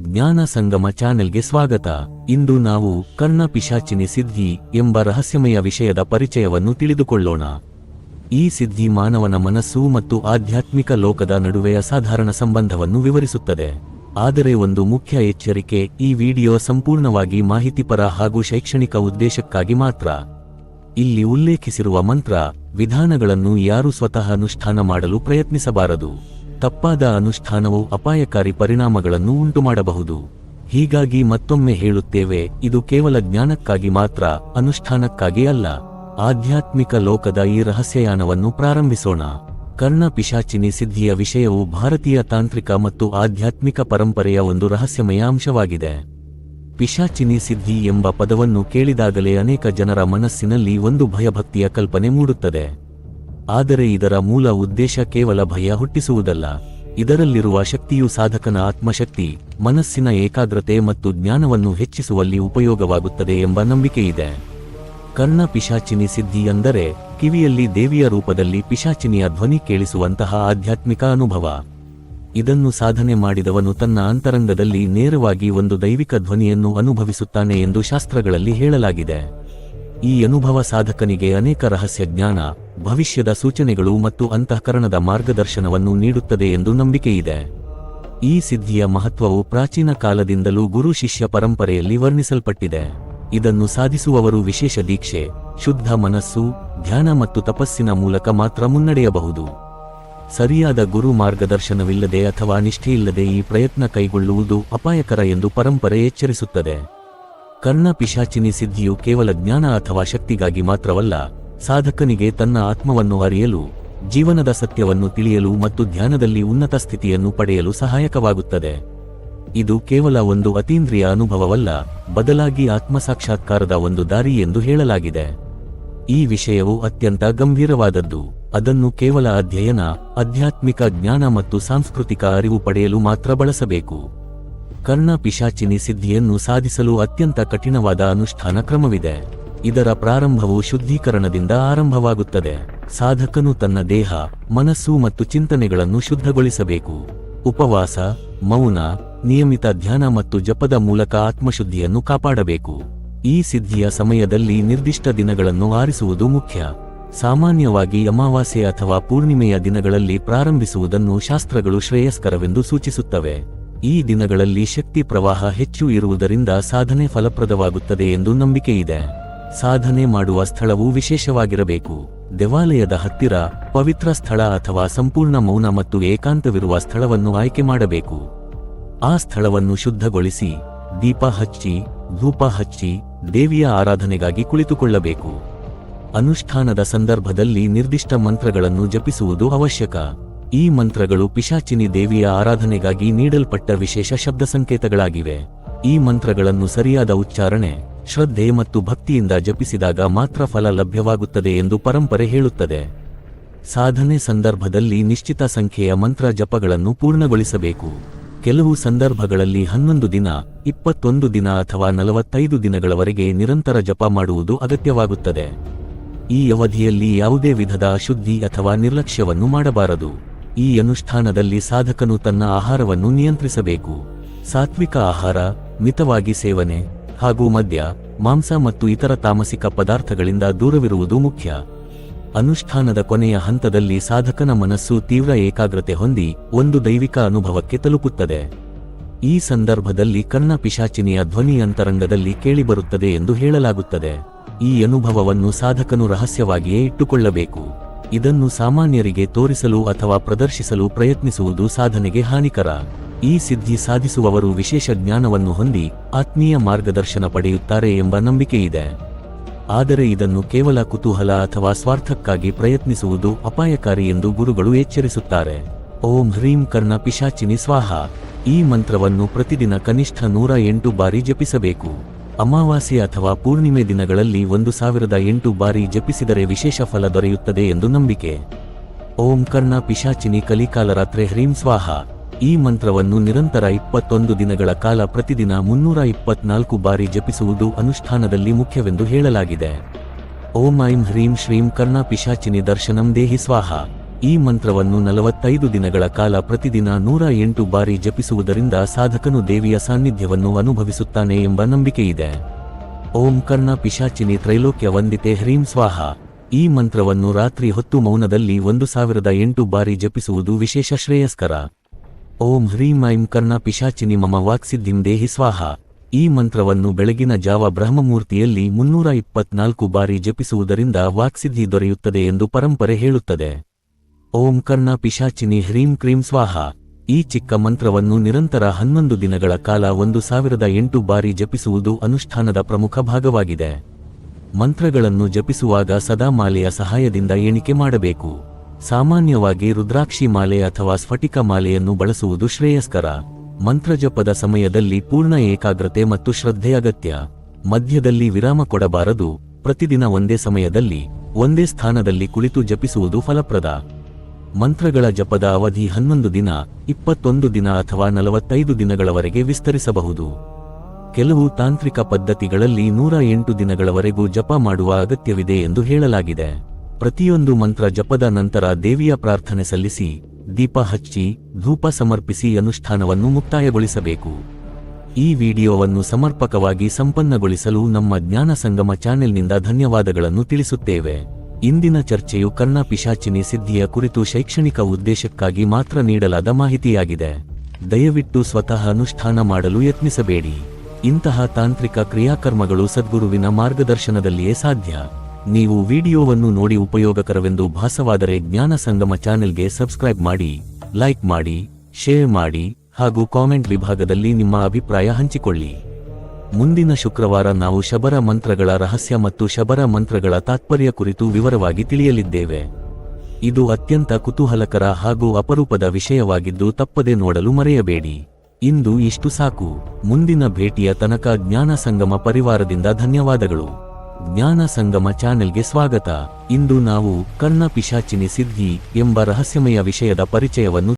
ಜ್ಞಾನ ಸಂಗಮ ಚಾನೆಲ್ಗೆ ಸ್ವಾಗತ. ಇಂದು ನಾವು ಕರ್ಣ ಪಿಶಾಚಿನಿ ಸಿದ್ಧಿ ಎಂಬ ರಹಸ್ಯಮಯ ವಿಷಯದ ಪರಿಚಯವನ್ನು ತಿಳಿದುಕೊಳ್ಳೋಣ. ಈ ಸಿದ್ಧಿ ಮಾನವನ ಮನಸ್ಸು ಮತ್ತು ಆಧ್ಯಾತ್ಮಿಕ ಲೋಕದ ನಡುವೆ ಅಸಾಧಾರಣ ಸಂಬಂಧವನ್ನು ವಿವರಿಸುತ್ತದೆ. ಆದರೆ ಒಂದು ಮುಖ್ಯ ಎಚ್ಚರಿಕೆ ಈ ವಿಡಿಯೋ ಸಂಪೂರ್ಣವಾಗಿ ಮಾಹಿತಿಪರ ಹಾಗೂ ಶೈಕ್ಷಣಿಕ ಉದ್ದೇಶಕ್ಕಾಗಿ ಮಾತ್ರ. ಇಲ್ಲಿ ಉಲ್ಲೇಖಿಸಿರುವ ಮಂತ್ರ, ವಿಧಾನಗಳನ್ನು ಯಾರು ಸ್ವತಃ ಅನುಷ್ಠಾನ ಮಾಡಲು ಪ್ರಯತ್ನಿಸಬಾರದು. ತಪ್ಪಾದ ಅನುಷ್ಠಾನವು ಅಪಾಯಕಾರಿ ಪರಿಣಾಮಗಳನ್ನು ಉಂಟುಮಾಡಬಹುದು. ಹೀಗಾಗಿ ಮತ್ತೊಮ್ಮೆ ಹೇಳುತ್ತೇವೆ, ಇದು ಕೇವಲ ಜ್ಞಾನಕ್ಕಾಗಿ ಮಾತ್ರ, ಅನುಷ್ಠಾನಕ್ಕಾಗಿ ಅಲ್ಲ. ಆಧ್ಯಾತ್ಮಿಕ ಲೋಕದ ಈ ರಹಸ್ಯಯಾನವನ್ನು ಪ್ರಾರಂಭಿಸೋಣ. ಕರ್ಣ ಪಿಶಾಚಿನಿ ಸಿದ್ಧಿಯ ವಿಷಯವು ಭಾರತೀಯ ತಾಂತ್ರಿಕ ಮತ್ತು ಆಧ್ಯಾತ್ಮಿಕ ಪರಂಪರೆಯ ಒಂದು ರಹಸ್ಯಮಯ ಅಂಶವಾಗಿದೆ. ಪಿಶಾಚಿನಿ ಸಿದ್ಧಿ ಎಂಬ ಪದವನ್ನು ಕೇಳಿದಾಗಲೇ ಅನೇಕ ಜನರ ಮನಸ್ಸಿನಲ್ಲಿ ಒಂದು ಭಯಭಕ್ತಿಯ ಕಲ್ಪನೆ ಮೂಡುತ್ತದೆ. ಆದರೆ ಇದರ ಮೂಲ ಉದ್ದೇಶ ಕೇವಲ ಭಯ ಹುಟ್ಟಿಸುವುದಲ್ಲ. ಇದರಲ್ಲಿರುವ ಶಕ್ತಿಯು ಸಾಧಕನ ಆತ್ಮಶಕ್ತಿ, ಮನಸ್ಸಿನ ಏಕಾಗ್ರತೆ ಮತ್ತು ಜ್ಞಾನವನ್ನು ಹೆಚ್ಚಿಸುವಲ್ಲಿ ಉಪಯೋಗವಾಗುತ್ತದೆ ಎಂಬ ನಂಬಿಕೆಯಿದೆ. ಕರ್ಣ ಪಿಶಾಚಿನಿ ಸಿದ್ಧಿ ಎಂದರೆ ಕಿವಿಯಲ್ಲಿ ದೇವಿಯ ರೂಪದಲ್ಲಿ ಪಿಶಾಚಿನಿಯ ಧ್ವನಿ ಕೇಳಿಸುವಂತಹ ಆಧ್ಯಾತ್ಮಿಕ ಅನುಭವ. ಇದನ್ನು ಸಾಧನೆ ಮಾಡಿದವನು ತನ್ನ ಅಂತರಂಗದಲ್ಲಿ ನೇರವಾಗಿ ಒಂದು ದೈವಿಕ ಧ್ವನಿಯನ್ನು ಅನುಭವಿಸುತ್ತಾನೆ ಎಂದು ಶಾಸ್ತ್ರಗಳಲ್ಲಿ ಹೇಳಲಾಗಿದೆ. ಈ ಅನುಭವ ಸಾಧಕನಿಗೆ ಅನೇಕ ರಹಸ್ಯ ಜ್ಞಾನ, ಭವಿಷ್ಯದ ಸೂಚನೆಗಳು ಮತ್ತು ಅಂತಃಕರಣದ ಮಾರ್ಗದರ್ಶನವನ್ನು ನೀಡುತ್ತದೆ ಎಂದು ನಂಬಿಕೆಯಿದೆ ಈ ಸಿದ್ಧಿಯ ಮಹತ್ವವು ಪ್ರಾಚೀನ ಕಾಲದಿಂದಲೂ ಗುರು ಶಿಷ್ಯ ಪರಂಪರೆಯಲ್ಲಿ ವರ್ಣಿಸಲ್ಪಟ್ಟಿದೆ. ಇದನ್ನು ಸಾಧಿಸುವವರು ವಿಶೇಷ ದೀಕ್ಷೆ, ಶುದ್ಧ ಮನಸ್ಸು, ಧ್ಯಾನ ಮತ್ತು ತಪಸ್ಸಿನ ಮೂಲಕ ಮಾತ್ರ ಮುನ್ನಡೆಯಬಹುದು. ಸರಿಯಾದ ಗುರು ಮಾರ್ಗದರ್ಶನವಿಲ್ಲದೆ ಅಥವಾ ನಿಷ್ಠೆಯಿಲ್ಲದೆ ಈ ಪ್ರಯತ್ನ ಕೈಗೊಳ್ಳುವುದು ಅಪಾಯಕರ ಎಂದು ಪರಂಪರೆ ಎಚ್ಚರಿಸುತ್ತದೆ. ಕರ್ಣ ಪಿಶಾಚಿನಿ ಸಿದ್ಧಿಯು ಕೇವಲ ಜ್ಞಾನ ಅಥವಾ ಶಕ್ತಿಗಾಗಿ ಮಾತ್ರವಲ್ಲ, ಸಾಧಕನಿಗೆ ತನ್ನ ಆತ್ಮವನ್ನು ಅರಿಯಲು, ಜೀವನದ ಸತ್ಯವನ್ನು ತಿಳಿಯಲು ಮತ್ತು ಧ್ಯಾನದಲ್ಲಿ ಉನ್ನತ ಸ್ಥಿತಿಯನ್ನು ಪಡೆಯಲು ಸಹಾಯಕವಾಗುತ್ತದೆ. ಇದು ಕೇವಲ ಒಂದು ಅತೀಂದ್ರಿಯ ಅನುಭವವಲ್ಲ, ಬದಲಾಗಿ ಆತ್ಮಸಾಕ್ಷಾತ್ಕಾರದ ಒಂದು ದಾರಿ ಎಂದು ಹೇಳಲಾಗಿದೆ. ಈ ವಿಷಯವು ಅತ್ಯಂತ ಗಂಭೀರವಾದದ್ದು. ಅದನ್ನು ಕೇವಲ ಅಧ್ಯಯನ, ಆಧ್ಯಾತ್ಮಿಕ ಜ್ಞಾನ ಮತ್ತು ಸಾಂಸ್ಕೃತಿಕ ಅರಿವು ಪಡೆಯಲು ಮಾತ್ರ ಬಳಸಬೇಕು. ಕರ್ಣ ಪಿಶಾಚಿನಿ ಸಿದ್ಧಿಯನ್ನು ಸಾಧಿಸಲು ಅತ್ಯಂತ ಕಠಿಣವಾದ ಅನುಷ್ಠಾನ ಕ್ರಮವಿದೆ. ಇದರ ಪ್ರಾರಂಭವು ಶುದ್ಧೀಕರಣದಿಂದ ಆರಂಭವಾಗುತ್ತದೆ. ಸಾಧಕನು ತನ್ನ ದೇಹ, ಮನಸ್ಸು ಮತ್ತು ಚಿಂತನೆಗಳನ್ನು ಶುದ್ಧಗೊಳಿಸಬೇಕು. ಉಪವಾಸ, ಮೌನ, ನಿಯಮಿತ ಧ್ಯಾನ ಮತ್ತು ಜಪದ ಮೂಲಕ ಆತ್ಮಶುದ್ಧಿಯನ್ನು ಕಾಪಾಡಬೇಕು. ಈ ಸಿದ್ಧಿಯ ಸಮಯದಲ್ಲಿ ನಿರ್ದಿಷ್ಟ ದಿನಗಳನ್ನು ಆರಿಸುವುದು ಮುಖ್ಯ. ಸಾಮಾನ್ಯವಾಗಿ ಅಮಾವಾಸ್ಯೆ ಅಥವಾ ಪೂರ್ಣಿಮೆಯ ದಿನಗಳಲ್ಲಿ ಪ್ರಾರಂಭಿಸುವುದನ್ನು ಶಾಸ್ತ್ರಗಳು ಶ್ರೇಯಸ್ಕರವೆಂದು ಸೂಚಿಸುತ್ತವೆ. ಈ ದಿನಗಳಲ್ಲಿ ಶಕ್ತಿ ಪ್ರವಾಹ ಹೆಚ್ಚು ಇರುವುದರಿಂದ ಸಾಧನೆ ಫಲಪ್ರದವಾಗುತ್ತದೆ ಎಂದು ನಂಬಿಕೆಯಿದೆ ಸಾಧನೆ ಮಾಡುವ ಸ್ಥಳವು ವಿಶೇಷವಾಗಿರಬೇಕು. ದೇವಾಲಯದ ಹತ್ತಿರ, ಪವಿತ್ರ ಸ್ಥಳ ಅಥವಾ ಸಂಪೂರ್ಣ ಮೌನ ಮತ್ತು ಏಕಾಂತವಿರುವ ಸ್ಥಳವನ್ನು ಆಯ್ಕೆ ಮಾಡಬೇಕು. ಆ ಸ್ಥಳವನ್ನು ಶುದ್ಧಗೊಳಿಸಿ, ದೀಪ ಹಚ್ಚಿ, ಧೂಪ ಹಚ್ಚಿ, ದೇವಿಯ ಆರಾಧನೆಗಾಗಿ ಕುಳಿತುಕೊಳ್ಳಬೇಕು. ಅನುಷ್ಠಾನದ ಸಂದರ್ಭದಲ್ಲಿ ನಿರ್ದಿಷ್ಟ ಮಂತ್ರಗಳನ್ನು ಜಪಿಸುವುದು ಅವಶ್ಯಕ. ಈ ಮಂತ್ರಗಳು ಪಿಶಾಚಿನಿ ದೇವಿಯ ಆರಾಧನೆಗಾಗಿ ನೀಡಲ್ಪಟ್ಟ ವಿಶೇಷ ಶಬ್ದ ಸಂಕೇತಗಳಾಗಿವೆ. ಈ ಮಂತ್ರಗಳನ್ನು ಸರಿಯಾದ ಉಚ್ಚಾರಣೆ, ಶ್ರದ್ಧೆ ಮತ್ತು ಭಕ್ತಿಯಿಂದ ಜಪಿಸಿದಾಗ ಮಾತ್ರ ಫಲ ಲಭ್ಯವಾಗುತ್ತದೆ ಎಂದು ಪರಂಪರೆ ಹೇಳುತ್ತದೆ. ಸಾಧನೆ ಸಂದರ್ಭದಲ್ಲಿ ನಿಶ್ಚಿತ ಸಂಖ್ಯೆಯ ಮಂತ್ರ ಜಪಗಳನ್ನು ಪೂರ್ಣಗೊಳಿಸಬೇಕು. ಕೆಲವು ಸಂದರ್ಭಗಳಲ್ಲಿ ಹನ್ನೊಂದು ದಿನ, ಇಪ್ಪತ್ತೊಂದು ದಿನ ಅಥವಾ ನಲವತ್ತೈದು ದಿನಗಳವರೆಗೆ ನಿರಂತರ ಜಪ ಮಾಡುವುದು ಅಗತ್ಯವಾಗುತ್ತದೆ. ಈ ಅವಧಿಯಲ್ಲಿ ಯಾವುದೇ ವಿಧದ ಅಶುದ್ಧಿ ಅಥವಾ ನಿರ್ಲಕ್ಷ್ಯವನ್ನು ಮಾಡಬಾರದು. ಈ ಅನುಷ್ಠಾನದಲ್ಲಿ ಸಾಧಕನು ತನ್ನ ಆಹಾರವನ್ನು ನಿಯಂತ್ರಿಸಬೇಕು. ಸಾತ್ವಿಕ ಆಹಾರ, ಮಿತವಾಗಿ ಸೇವನೆ ಹಾಗೂ ಮದ್ಯ, ಮಾಂಸ ಮತ್ತು ಇತರ ತಾಮಸಿಕ ಪದಾರ್ಥಗಳಿಂದ ದೂರವಿರುವುದು ಮುಖ್ಯ. ಅನುಷ್ಠಾನದ ಕೊನೆಯ ಹಂತದಲ್ಲಿ ಸಾಧಕನ ಮನಸ್ಸು ತೀವ್ರ ಏಕಾಗ್ರತೆ ಹೊಂದಿ ಒಂದು ದೈವಿಕ ಅನುಭವಕ್ಕೆ ತಲುಪುತ್ತದೆ. ಈ ಸಂದರ್ಭದಲ್ಲಿ ಕರ್ಣ ಪಿಶಾಚಿನಿಯ ಧ್ವನಿ ಅಂತರಂಗದಲ್ಲಿ ಕೇಳಿಬರುತ್ತದೆ ಎಂದು ಹೇಳಲಾಗುತ್ತದೆ. ಈ ಅನುಭವವನ್ನು ಸಾಧಕನು ರಹಸ್ಯವಾಗಿಯೇ ಇಟ್ಟುಕೊಳ್ಳಬೇಕು. ಇದನ್ನು ಸಾಮಾನ್ಯರಿಗೆ ತೋರಿಸಲು ಅಥವಾ ಪ್ರದರ್ಶಿಸಲು ಪ್ರಯತ್ನಿಸುವುದು ಸಾಧನೆಗೆ ಹಾನಿಕರ. ಈ ಸಿದ್ಧಿ ಸಾಧಿಸುವವರು ವಿಶೇಷ ಜ್ಞಾನವನ್ನು ಹೊಂದಿ ಆತ್ಮೀಯ ಮಾರ್ಗದರ್ಶನ ಪಡೆಯುತ್ತಾರೆ ಎಂಬ ನಂಬಿಕೆಯಿದೆ. ಆದರೆ ಇದನ್ನು ಕೇವಲ ಕುತೂಹಲ ಅಥವಾ ಸ್ವಾರ್ಥಕ್ಕಾಗಿ ಪ್ರಯತ್ನಿಸುವುದು ಅಪಾಯಕಾರಿ ಎಂದು ಗುರುಗಳು ಎಚ್ಚರಿಸುತ್ತಾರೆ. ಓಂ ಹ್ರೀಂ ಕರ್ಣ ಪಿಶಾಚಿನಿ ಸ್ವಾಹ. ಈ ಮಂತ್ರವನ್ನು ಪ್ರತಿದಿನ ಕನಿಷ್ಠ ನೂರ ಎಂಟು ಬಾರಿ ಜಪಿಸಬೇಕು. ಅಮಾವಾಸ್ಯೆ ಅಥವಾ ಪೂರ್ಣಿಮೆ ದಿನಗಳಲ್ಲಿ ಒಂದು ಸಾವಿರದ ಎಂಟು ಬಾರಿ ಜಪಿಸಿದರೆ ವಿಶೇಷ ಫಲ ದೊರೆಯುತ್ತದೆ ಎಂದು ನಂಬಿಕೆ. ಓಂ ಕರ್ಣ ಪಿಶಾಚಿನಿ ಕಲಿಕಾಲರಾತ್ರೆ ಹ್ರೀಂ ಸ್ವಾಹ. ಈ ಮಂತ್ರವನ್ನು ನಿರಂತರ ಇಪ್ಪತ್ತೊಂದು ದಿನಗಳ ಕಾಲ ಪ್ರತಿದಿನ ಮುನ್ನೂರ ಇಪ್ಪತ್ನಾಲ್ಕು ಬಾರಿ ಜಪಿಸುವುದು ಅನುಷ್ಠಾನದಲ್ಲಿ ಮುಖ್ಯವೆಂದು ಹೇಳಲಾಗಿದೆ. ಓಂ ಐಂ ಹ್ರೀಂ ಶ್ರೀಂ ಕರ್ಣ ಪಿಶಾಚಿನಿ ದರ್ಶನಂ ದೇಹಿ ಸ್ವಾಹ. ಈ ಮಂತ್ರವನ್ನು ನಲವತ್ತೈದು ದಿನಗಳ ಕಾಲ ಪ್ರತಿದಿನ ನೂರ ಎಂಟು ಬಾರಿ ಜಪಿಸುವುದರಿಂದ ಸಾಧಕನು ದೇವಿಯ ಸಾನ್ನಿಧ್ಯವನ್ನು ಅನುಭವಿಸುತ್ತಾನೆ ಎಂಬ ನಂಬಿಕೆಯಿದೆ ಓಂ ಕರ್ಣ ಪಿಶಾಚಿನಿ ತ್ರೈಲೋಕ್ಯ ವಂದಿತೆ ಹ್ರೀಂ ಸ್ವಾಹ. ಈ ಮಂತ್ರವನ್ನು ರಾತ್ರಿ ಹೊತ್ತು ಮೌನದಲ್ಲಿ ಒಂದು ಸಾವಿರದ ಎಂಟು ಬಾರಿ ಜಪಿಸುವುದು ವಿಶೇಷ ಶ್ರೇಯಸ್ಕರ. ಓಂ ಹ್ರೀಂ ಐಂ ಕರ್ಣ ಪಿಶಾಚಿನಿ ಮಮ ವಾಕ್ಸಿದ್ಧಿಂ ದೇಹಿ ಸ್ವಾಹ. ಈ ಮಂತ್ರವನ್ನು ಬೆಳಗಿನ ಜಾವ ಬ್ರಹ್ಮಮೂರ್ತಿಯಲ್ಲಿ ಮುನ್ನೂರ ಇಪ್ಪತ್ನಾಲ್ಕು ಬಾರಿ ಜಪಿಸುವುದರಿಂದ ವಾಕ್ಸಿದ್ಧಿ ದೊರೆಯುತ್ತದೆ ಎಂದು ಪರಂಪರೆ ಹೇಳುತ್ತದೆ. ಓಂ ಕರ್ಣ ಪಿಶಾಚಿನಿ ಹ್ರೀಂ ಕ್ರೀಂ ಸ್ವಾಹ. ಈ ಚಿಕ್ಕ ಮಂತ್ರವನ್ನು ನಿರಂತರ ಹನ್ನೊಂದು ದಿನಗಳ ಕಾಲ ಒಂದು ಸಾವಿರದ ಎಂಟು ಬಾರಿ ಜಪಿಸುವುದು ಅನುಷ್ಠಾನದ ಪ್ರಮುಖ ಭಾಗವಾಗಿದೆ. ಮಂತ್ರಗಳನ್ನು ಜಪಿಸುವಾಗ ಸದಾ ಮಾಲೆಯ ಸಹಾಯದಿಂದ ಎಣಿಕೆ ಮಾಡಬೇಕು. ಸಾಮಾನ್ಯವಾಗಿ ರುದ್ರಾಕ್ಷಿ ಮಾಲೆ ಅಥವಾ ಸ್ಫಟಿಕ ಮಾಲೆಯನ್ನು ಬಳಸುವುದು ಶ್ರೇಯಸ್ಕರ. ಮಂತ್ರಜಪದ ಸಮಯದಲ್ಲಿ ಪೂರ್ಣ ಏಕಾಗ್ರತೆ ಮತ್ತು ಶ್ರದ್ಧೆ ಅಗತ್ಯ. ಮಧ್ಯದಲ್ಲಿ ವಿರಾಮ ಕೊಡಬಾರದು. ಪ್ರತಿದಿನ ಒಂದೇ ಸಮಯದಲ್ಲಿ, ಒಂದೇ ಸ್ಥಾನದಲ್ಲಿ ಕುಳಿತು ಜಪಿಸುವುದು ಫಲಪ್ರದ. ಮಂತ್ರಗಳ ಜಪದ ಅವಧಿ ಹನ್ನೊಂದು ದಿನ, ಇಪ್ಪತ್ತೊಂದು ದಿನ ಅಥವಾ ನಲವತ್ತೈದು ದಿನಗಳವರೆಗೆ ವಿಸ್ತರಿಸಬಹುದು. ಕೆಲವು ತಾಂತ್ರಿಕ ಪದ್ಧತಿಗಳಲ್ಲಿ ನೂರ ಎಂಟು ದಿನಗಳವರೆಗೂ ಜಪ ಮಾಡುವ ಅಗತ್ಯವಿದೆ ಎಂದು ಹೇಳಲಾಗಿದೆ. ಪ್ರತಿಯೊಂದು ಮಂತ್ರ ಜಪದ ನಂತರ ದೇವಿಯ ಪ್ರಾರ್ಥನೆ ಸಲ್ಲಿಸಿ, ದೀಪ ಹಚ್ಚಿ, ಧೂಪ ಸಮರ್ಪಿಸಿ ಅನುಷ್ಠಾನವನ್ನು ಮುಕ್ತಾಯಗೊಳಿಸಬೇಕು. ಈ ವಿಡಿಯೋವನ್ನು ಸಮರ್ಪಕವಾಗಿ ಸಂಪನ್ನಗೊಳಿಸಲು ನಮ್ಮ ಜ್ಞಾನ ಸಂಗಮ ಚಾನೆಲ್ನಿಂದ ಧನ್ಯವಾದಗಳನ್ನು ತಿಳಿಸುತ್ತೇವೆ. ಇಂದಿನ ಚರ್ಚೆಯು ಕರ್ಣ ಪಿಶಾಚಿನಿ ಸಿದ್ಧಿಯ ಕುರಿತು ಶೈಕ್ಷಣಿಕ ಉದ್ದೇಶಕ್ಕಾಗಿ ಮಾತ್ರ ನೀಡಲಾದ ಮಾಹಿತಿಯಾಗಿದೆ. ದಯವಿಟ್ಟು ಸ್ವತಃ ಅನುಷ್ಠಾನ ಮಾಡಲು ಯತ್ನಿಸಬೇಡಿ. ಇಂತಹ ತಾಂತ್ರಿಕ ಕ್ರಿಯಾಕರ್ಮಗಳು ಸದ್ಗುರುವಿನ ಮಾರ್ಗದರ್ಶನದಲ್ಲಿಯೇ ಸಾಧ್ಯ. ನೀವು ವಿಡಿಯೋವನ್ನು ನೋಡಿ ಉಪಯೋಗಕರವೆಂದು ಭಾಸವಾದರೆ ಜ್ಞಾನ ಸಂಗಮ ಚಾನೆಲ್ಗೆ ಸಬ್ಸ್ಕ್ರೈಬ್ ಮಾಡಿ, ಲೈಕ್ ಮಾಡಿ, ಶೇರ್ ಮಾಡಿ ಹಾಗೂ ಕಾಮೆಂಟ್ ವಿಭಾಗದಲ್ಲಿ ನಿಮ್ಮ ಅಭಿಪ್ರಾಯ ಹಂಚಿಕೊಳ್ಳಿ. ಮುಂದಿನ ಶುಕ್ರವಾರ ನಾವು ಶಬರ ಮಂತ್ರಗಳ ರಹಸ್ಯ ಮತ್ತು ಶಬರ ಮಂತ್ರಗಳ ತಾತ್ಪರ್ಯ ಕುರಿತು ವಿವರವಾಗಿ ತಿಳಿಯಲಿದ್ದೇವೆ. ಇದು ಅತ್ಯಂತ ಕುತೂಹಲಕರ ಹಾಗೂ ಅಪರೂಪದ ವಿಷಯವಾಗಿದ್ದು ತಪ್ಪದೆ ನೋಡಲು ಮರೆಯಬೇಡಿ. ಇಂದು ಇಷ್ಟು ಸಾಕು. ಮುಂದಿನ ಭೇಟಿಯ ತನಕ ಜ್ಞಾನ ಸಂಗಮ ಪರಿವಾರದಿಂದ ಧನ್ಯವಾದಗಳು. ಜ್ಞಾನ ಸಂಗಮ ಚಾನೆಲ್ಗೆ ಸ್ವಾಗತ. ಇಂದು ನಾವು ಕರ್ಣ ಪಿಶಾಚಿನಿ ಸಿದ್ಧಿ ಎಂಬ ರಹಸ್ಯಮಯ ವಿಷಯದ ಪರಿಚಯವನ್ನು